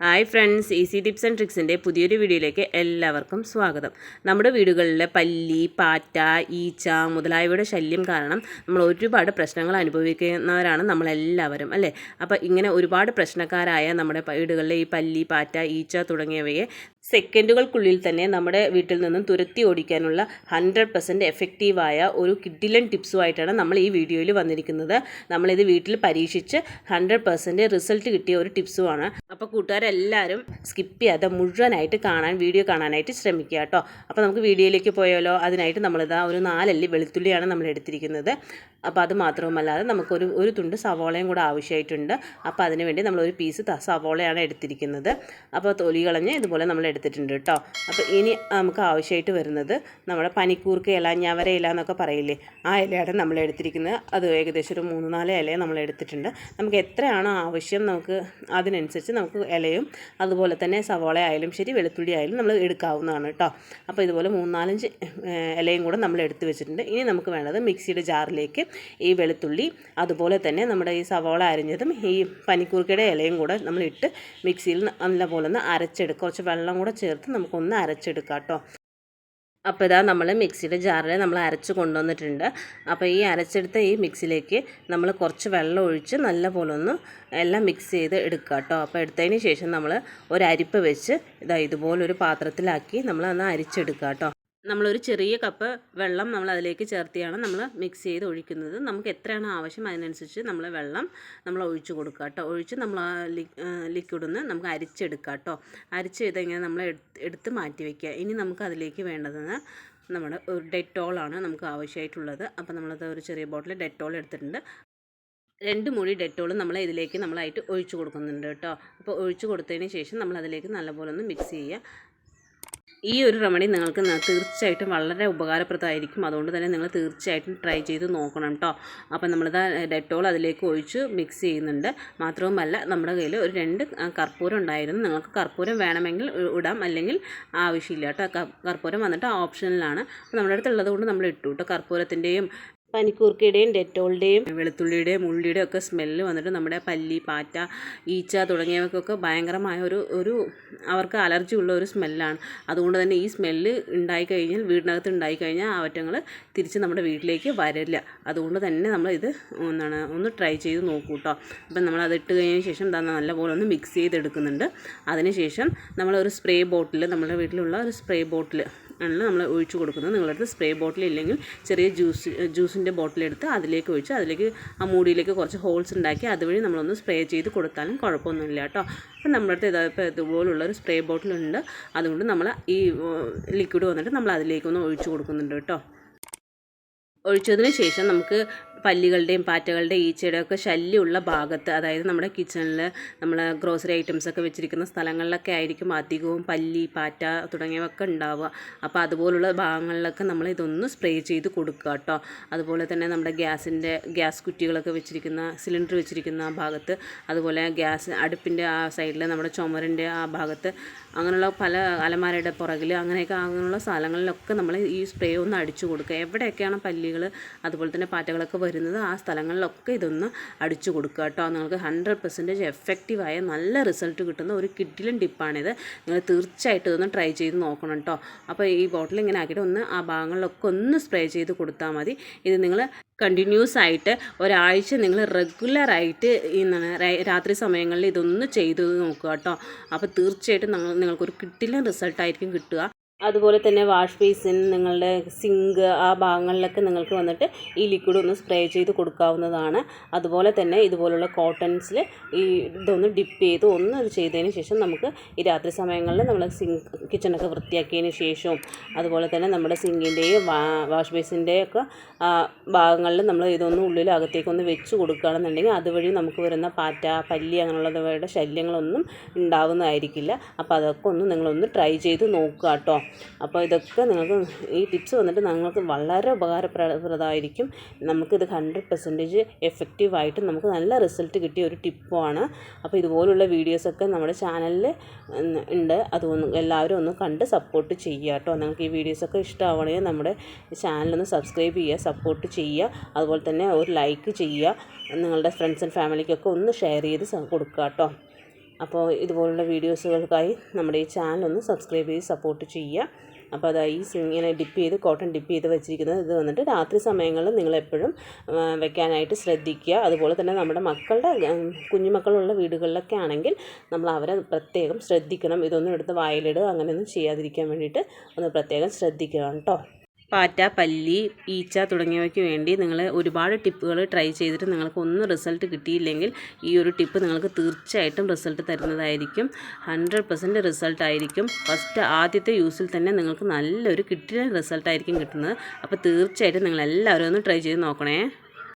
Hi friends easy tips and ട്രിക്സിന്റെ പുതിയൊരു വീഡിയോയിലേക്ക് എല്ലാവർക്കും സ്വാഗതം. നമ്മുടെ വീടുകളിലെ പല്ലി പാറ്റ ഈച്ച മുതലായവയുടെ ശല്യം കാരണം നമ്മൾ ഒരുപാട് പ്രശ്നങ്ങൾ അനുഭവിക്കുന്നവരാണ് നമ്മളെല്ലാവരും അല്ലേ? അപ്പോൾ ഇങ്ങനെ ഒരുപാട് പ്രശ്നക്കാരായ നമ്മുടെ വീടുകളിലെ ഈ പല്ലി പാറ്റ ഈച്ച തുടങ്ങിയവയെ സെക്കൻഡുകൾക്കുള്ളിൽ തന്നെ നമ്മുടെ വീട്ടിൽ നിന്നും തുരത്തി ഓടിക്കാനുള്ള ഹൺഡ്രഡ് പെർസെന്റ് എഫക്റ്റീവായ ഒരു കിഡിലൻ ടിപ്സുമായിട്ടാണ് നമ്മൾ ഈ വീഡിയോയിൽ വന്നിരിക്കുന്നത്. നമ്മളിത് വീട്ടിൽ പരീക്ഷിച്ച് ഹൺഡ്രഡ് പെർസെന്റ് റിസൾട്ട് കിട്ടിയ ഒരു ടിപ്സുമാണ്. അപ്പോൾ കൂട്ടുകാരെല്ലാവരും സ്കിപ്പ് ചെയ്യാതെ മുഴുവനായിട്ട് കാണാൻ വീഡിയോ കാണാനായിട്ട് ശ്രമിക്കുക കേട്ടോ. അപ്പോൾ നമുക്ക് വീഡിയോയിലേക്ക് പോയാലോ? അതിനായിട്ട് നമ്മളിതാ ഒരു നാലല്ലി വെളുത്തുള്ളിയാണ് നമ്മൾ എടുത്തിരിക്കുന്നത്. അപ്പോൾ അത് മാത്രവുമല്ലാതെ നമുക്കൊരു ഒരു തുണ്ട് സവോളയും കൂടെ ആവശ്യമായിട്ടുണ്ട്. അപ്പോൾ അതിന് വേണ്ടി നമ്മളൊരു പീസ് സവോളയാണ് എടുത്തിരിക്കുന്നത്. അപ്പോൾ തൊലി കളഞ്ഞ് ഇതുപോലെ നമ്മൾ എടുത്തിട്ടുണ്ട് കേട്ടോ. അപ്പോൾ ഇനി നമുക്ക് ആവശ്യമായിട്ട് വരുന്നത് നമ്മുടെ പനിക്കൂർക്ക ഇല ഞവര ഇല എന്നൊക്കെ പറയില്ലേ? ആ ഇലയാണ് നമ്മൾ എടുത്തിരിക്കുന്നത്. അത് ഏകദേശം ഒരു മൂന്ന് നാല് ഇല നമ്മൾ എടുത്തിട്ടുണ്ട്. നമുക്ക് എത്രയാണോ ആവശ്യം നമുക്ക് അതിനനുസരിച്ച് നമുക്ക് ഇലയും അതുപോലെ തന്നെ സവോള ആയാലും ശരി വെളുത്തുള്ളി ആയാലും നമ്മൾ എടുക്കാവുന്നതാണ് കേട്ടോ അപ്പോൾ ഇതുപോലെ മൂന്നാലഞ്ച് ഇലയും കൂടെ നമ്മൾ എടുത്ത് വെച്ചിട്ടുണ്ട്. ഇനി നമുക്ക് വേണ്ടത് മിക്സിയുടെ ജാറിലേക്ക് ഈ വെളുത്തുള്ളി അതുപോലെ തന്നെ നമ്മുടെ ഈ സവോള അരിഞ്ഞതും ഈ പനിക്കൂർക്കയുടെ ഇലയും കൂടെ നമ്മൾ ഇട്ട് മിക്സിയിൽ നല്ലപോലെ ഒന്ന് അരച്ചെടുക്കുക. കുറച്ച് വെള്ളം കൂടെ ചേർത്ത് നമുക്കൊന്ന് അരച്ചെടുക്കാം കേട്ടോ അപ്പോൾ ഇതാ നമ്മൾ മിക്സിയുടെ ജാറിൽ നമ്മൾ അരച്ച് കൊണ്ടുവന്നിട്ടുണ്ട്. അപ്പോൾ ഈ അരച്ചെടുത്ത ഈ മിക്സിയിലേക്ക് നമ്മൾ കുറച്ച് വെള്ളം ഒഴിച്ച് നല്ലപോലെ ഒന്ന് എല്ലാം മിക്സ് ചെയ്ത് എടുക്കുക കേട്ടോ അപ്പോൾ എടുത്തതിന് ശേഷം നമ്മൾ ഒരു അരിപ്പ് വെച്ച് ഇതാ ഇതുപോലൊരു പാത്രത്തിലാക്കി നമ്മൾ അന്ന് അരിച്ചെടുക്കുക കേട്ടോ നമ്മളൊരു ചെറിയ കപ്പ് വെള്ളം നമ്മൾ അതിലേക്ക് ചേർത്തിയാണ് നമ്മൾ മിക്സ് ചെയ്ത് ഒഴിക്കുന്നത്. നമുക്ക് എത്രയാണോ ആവശ്യം അതിനനുസരിച്ച് നമ്മൾ വെള്ളം നമ്മൾ ഒഴിച്ച് കൊടുക്കുക കേട്ടോ. ഒഴിച്ച് നമ്മൾ ആ ലിക്വിഡ് ഒന്ന് നമുക്ക് അരിച്ചെടുക്കുക കേട്ടോ. അരിച്ച് ഇങ്ങനെ നമ്മൾ എടുത്ത് എടുത്ത് മാറ്റി വയ്ക്കുക ഇനി നമുക്ക് അതിലേക്ക് വേണ്ടത് നമ്മുടെ ഒരു ഡെറ്റോളാണ് നമുക്ക് ആവശ്യമായിട്ടുള്ളത്. അപ്പോൾ നമ്മളത് ഒരു ചെറിയ ബോട്ടിൽ ഡെറ്റോൾ എടുത്തിട്ടുണ്ട്. രണ്ട് മുടി ഡെറ്റോൾ നമ്മൾ ഇതിലേക്ക് നമ്മളായിട്ട് ഒഴിച്ച് കൊടുക്കുന്നുണ്ട് കേട്ടോ. അപ്പോൾ ഒഴിച്ച് കൊടുത്തതിന് ശേഷം നമ്മൾ അതിലേക്ക് നല്ലപോലെ ഒന്ന് മിക്സ് ചെയ്യുക. ഈ ഒരു റെമഡി നിങ്ങൾക്ക് തീർച്ചയായിട്ടും വളരെ ഉപകാരപ്രദമായിരിക്കും. അതുകൊണ്ട് തന്നെ നിങ്ങൾ തീർച്ചയായിട്ടും ട്രൈ ചെയ്ത് നോക്കണം കേട്ടോ അപ്പോൾ നമ്മളിത് ഡെറ്റോൾ അതിലേക്ക് ഒഴിച്ച് മിക്സ് ചെയ്യുന്നുണ്ട്. മാത്രവുമല്ല നമ്മുടെ കയ്യിൽ ഒരു രണ്ട് കർപ്പൂരം ഉണ്ടായിരുന്നു. നിങ്ങൾക്ക് കർപ്പൂരം വേണമെങ്കിൽ ഇടാം. അല്ലെങ്കിൽ ആവശ്യമില്ല കേട്ടോ കർപ്പൂരം വന്നിട്ട് ഓപ്ഷനിലാണ് നമ്മുടെ അടുത്തുള്ളത് കൊണ്ട് നമ്മൾ ഇട്ടു കേട്ടോ കർപ്പൂരത്തിന്റെയും പനിക്കൂർക്കയുടെയും ഡെറ്റോളിന്റെയും വെളുത്തുള്ളിയുടെയും ഉള്ളിയുടെയും ഒക്കെ സ്മെല്ല് വന്നിട്ട് നമ്മുടെ പല്ലി പാറ്റ ഈച്ച തുടങ്ങിയവയ്ക്കൊക്കെ ഭയങ്കരമായ ഒരു ഒരു അവർക്ക് അലർജി ഉള്ള ഒരു സ്മെല്ലാണ്. അതുകൊണ്ട് തന്നെ ഈ സ്മെല്ല് ഉണ്ടായിക്കഴിഞ്ഞാൽ വീടിനകത്ത് ഉണ്ടായിക്കഴിഞ്ഞാൽ അവറ്റങ്ങൾ തിരിച്ച് നമ്മുടെ വീട്ടിലേക്ക് വരില്ല. അതുകൊണ്ട് തന്നെ നമ്മൾ ഇത് എന്താണ് ഒന്ന് ട്രൈ ചെയ്ത് നോക്കൂ കേട്ടോ അപ്പം നമ്മൾ അത് ഇട്ട് കഴിഞ്ഞതിന് ശേഷം നല്ലപോലെ ഒന്ന് മിക്സ് ചെയ്തെടുക്കുന്നുണ്ട്. അതിനുശേഷം നമ്മളൊരു സ്പ്രേ ബോട്ടിൽ നമ്മുടെ വീട്ടിലുള്ള ഒരു സ്പ്രേ ബോട്ടിൽ ആണ് നമ്മൾ ഒഴിച്ച് കൊടുക്കുന്നത്. നിങ്ങളുടെ അടുത്ത് സ്പ്രേ ബോട്ടിൽ ഇല്ലെങ്കിൽ ചെറിയ ജ്യൂസ് ജ്യൂസിന്റെ ബോട്ടിലെടുത്ത് അതിലേക്ക് ഒഴിച്ച് അതിലേക്ക് ആ മൂടിയിലേക്ക് കുറച്ച് ഹോൾസ് ഉണ്ടാക്കി അതുവഴി നമ്മളൊന്ന് സ്പ്രേ ചെയ്ത് കൊടുത്താലും കുഴപ്പമൊന്നുമില്ല കേട്ടോ. അപ്പം നമ്മുടെ അടുത്ത് ഇതാ ഇപ്പോൾ ഇതുപോലുള്ള ഒരു സ്പ്രേ ബോട്ടിലുണ്ട് അതുകൊണ്ട് നമ്മൾ ഈ ലിക്വിഡ് വന്നിട്ട് നമ്മൾ അതിലേക്കൊന്ന് ഒഴിച്ച് കൊടുക്കുന്നുണ്ട് കേട്ടോ. ഒഴിച്ചതിന് ശേഷം നമുക്ക് പല്ലികളുടെയും പാറ്റകളുടെയും ഈച്ചയുടെയും ഒക്കെ ശല്യമുള്ള ഭാഗത്ത് അതായത് നമ്മുടെ കിച്ചണിൽ നമ്മൾ ഗ്രോസറി ഐറ്റംസ് ഒക്കെ വെച്ചിരിക്കുന്ന സ്ഥലങ്ങളിലൊക്കെ ആയിരിക്കും അധികവും പല്ലി പാറ്റ തുടങ്ങിയവയൊക്കെ ഉണ്ടാവുക. അപ്പോൾ അതുപോലുള്ള ഭാഗങ്ങളിലൊക്കെ നമ്മൾ ഇതൊന്ന് സ്പ്രേ ചെയ്ത് കൊടുക്കുക കേട്ടോ. അതുപോലെ തന്നെ നമ്മുടെ ഗ്യാസിന്റെ ഗ്യാസ് കുറ്റികളൊക്കെ വെച്ചിരിക്കുന്ന സിലിണ്ടർ വെച്ചിരിക്കുന്ന ആ ഭാഗത്ത് അതുപോലെ ഗ്യാസ് അടുപ്പിന്റെ ആ സൈഡിൽ നമ്മുടെ ചുമരിന്റെ ആ ഭാഗത്ത് അങ്ങനെയുള്ള പല അലമാരയുടെ പുറകിൽ അങ്ങനെയൊക്കെ അങ്ങനെയുള്ള സ്ഥലങ്ങളിലൊക്കെ നമ്മൾ ഈ സ്പ്രേ ഒന്ന് അടിച്ചു കൊടുക്കുക. എവിടെയൊക്കെയാണ് പല്ലികൾ അതുപോലെ തന്നെ പാറ്റകളൊക്കെ വരുന്നത് ആ സ്ഥലങ്ങളിലൊക്കെ ഇതൊന്ന് അടിച്ചു കൊടുക്കുക കേട്ടോ. നിങ്ങൾക്ക് ഹൺഡ്രഡ് പെർസെന്റേജ് എഫക്റ്റീവായ നല്ല റിസൾട്ട് കിട്ടുന്ന ഒരു കിഡിലും ടിപ്പാണിത് നിങ്ങൾ തീർച്ചയായിട്ടും ഇതൊന്ന് ട്രൈ ചെയ്ത് നോക്കണം കേട്ടോ. അപ്പോൾ ഈ ബോട്ടിൽ ഇങ്ങനെ ആക്കിയിട്ട് ഒന്ന് ആ ഭാഗങ്ങളിലൊക്കെ ഒന്ന് സ്പ്രേ ചെയ്ത് കൊടുത്താൽ മതി. ഇത് നിങ്ങൾ കണ്ടിന്യൂസ് ആയിട്ട് ഒരാഴ്ച നിങ്ങൾ റെഗുലറായിട്ട് എന്താണ് രാത്രി സമയങ്ങളിൽ ഇതൊന്ന് ചെയ്ത് നോക്കുക കേട്ടോ. അപ്പോൾ തീർച്ചയായിട്ടും നിങ്ങൾ നിങ്ങൾക്കൊരു കിട്ടില്ല റിസൾട്ടായിരിക്കും കിട്ടുക. അതുപോലെ തന്നെ വാഷ് ബേസിൻ നിങ്ങളുടെ സിങ്ക് ആ ഭാഗങ്ങളിലൊക്കെ നിങ്ങൾക്ക് വന്നിട്ട് ഈ ലിക്വിഡ് ഒന്ന് സ്പ്രേ ചെയ്ത് കൊടുക്കാവുന്നതാണ്. അതുപോലെ തന്നെ ഇതുപോലുള്ള കോട്ടൺസിൽ ഈ ഇതൊന്ന് ഡിപ്പ് ചെയ്ത് ഒന്ന് ചെയ്തതിന് ശേഷം നമുക്ക് ഈ രാത്രി സമയങ്ങളിൽ നമ്മൾ സിങ്ക് കിച്ചണൊക്കെ വൃത്തിയാക്കിയതിന് ശേഷവും അതുപോലെ തന്നെ നമ്മുടെ സിങ്കിന്റെയും വാഷ് ബേസിന്റെയും ഒക്കെ ഭാഗങ്ങളിൽ നമ്മൾ ഇതൊന്ന് ഉള്ളിൽ അകത്തേക്കൊന്ന് വെച്ച് കൊടുക്കുകയാണെന്നുണ്ടെങ്കിൽ അതുവഴി നമുക്ക് വരുന്ന പാറ്റ പല്ലി അങ്ങനെയുള്ളവയുടെ ശല്യങ്ങളൊന്നും ഉണ്ടാവുന്നതായിരിക്കില്ല. അപ്പോൾ അതൊക്കെ ഒന്ന് നിങ്ങളൊന്ന് ട്രൈ ചെയ്ത് നോക്കുക കേട്ടോ. അപ്പോൾ ഇതൊക്കെ നിങ്ങൾക്ക് ഈ ടിപ്സ് വന്നിട്ട് നിങ്ങൾക്ക് വളരെ ഉപകാരപ്രദമായിരിക്കും. നമുക്കിത് ഹൺഡ്രഡ് പെർസെന്റേജ് എഫക്റ്റീവായിട്ട് നമുക്ക് നല്ല റിസൾട്ട് കിട്ടിയ ഒരു ടിപ്പുമാണ് അപ്പോൾ ഇതുപോലുള്ള വീഡിയോസൊക്കെ നമ്മുടെ ചാനലിൽ ഉണ്ട്. അതൊന്ന് എല്ലാവരും ഒന്ന് കണ്ട് സപ്പോർട്ട് ചെയ്യുക കേട്ടോ. നിങ്ങൾക്ക് ഈ വീഡിയോസൊക്കെ ഇഷ്ടമാവണമെങ്കിൽ നമ്മുടെ ചാനലൊന്ന് സബ്സ്ക്രൈബ് ചെയ്യുക സപ്പോർട്ട് ചെയ്യുക. അതുപോലെ തന്നെ ഒരു ലൈക്ക് ചെയ്യുക. നിങ്ങളുടെ ഫ്രണ്ട്സ് ആൻഡ് ഫാമിലിക്കൊക്കെ ഒന്ന് ഷെയർ ചെയ്ത് കൊടുക്കുക കേട്ടോ. അപ്പോൾ ഇതുപോലുള്ള വീഡിയോസുകൾക്കായി നമ്മുടെ ഈ ചാനൽ ഒന്ന് സബ്സ്ക്രൈബ് ചെയ്ത് സപ്പോർട്ട് ചെയ്യുക. അപ്പോൾ അതാ ഈ ഇങ്ങനെ ഡിപ്പ് ചെയ്ത് കോട്ടൺ ഡിപ്പ് ചെയ്ത് വെച്ചിരിക്കുന്നത് ഇത് വന്നിട്ട് രാത്രി സമയങ്ങളിൽ നിങ്ങളെപ്പോഴും വെക്കാനായിട്ട് ശ്രദ്ധിക്കുക. അതുപോലെ തന്നെ നമ്മുടെ മക്കളുടെ കുഞ്ഞുമക്കളുള്ള വീടുകളിലൊക്കെ ആണെങ്കിൽ നമ്മൾ അവരെ പ്രത്യേകം ശ്രദ്ധിക്കണം. ഇതൊന്നും എടുത്ത് വായിലിടുക അങ്ങനെയൊന്നും ചെയ്യാതിരിക്കാൻ വേണ്ടിയിട്ട് ഒന്ന് പ്രത്യേകം ശ്രദ്ധിക്കണം കേട്ടോ. പാറ്റ പല്ലി ഈച്ച തുടങ്ങിയവയ്ക്ക് വേണ്ടി നിങ്ങൾ ഒരുപാട് ടിപ്പുകൾ ട്രൈ ചെയ്തിട്ട് നിങ്ങൾക്ക് ഒന്നും റിസൾട്ട് കിട്ടിയില്ലെങ്കിൽ ഈ ഒരു ടിപ്പ് നിങ്ങൾക്ക് തീർച്ചയായിട്ടും റിസൾട്ട് തരുന്നതായിരിക്കും. ഹൺഡ്രഡ് പെർസെന്റ് റിസൾട്ട് ആയിരിക്കും. ഫസ്റ്റ് ആദ്യത്തെ യൂസിൽ തന്നെ നിങ്ങൾക്ക് നല്ലൊരു കിട്ടിയ റിസൾട്ടായിരിക്കും കിട്ടുന്നത്. അപ്പോൾ തീർച്ചയായിട്ടും നിങ്ങൾ എല്ലാവരും ഒന്ന് ട്രൈ ചെയ്ത് നോക്കണേ.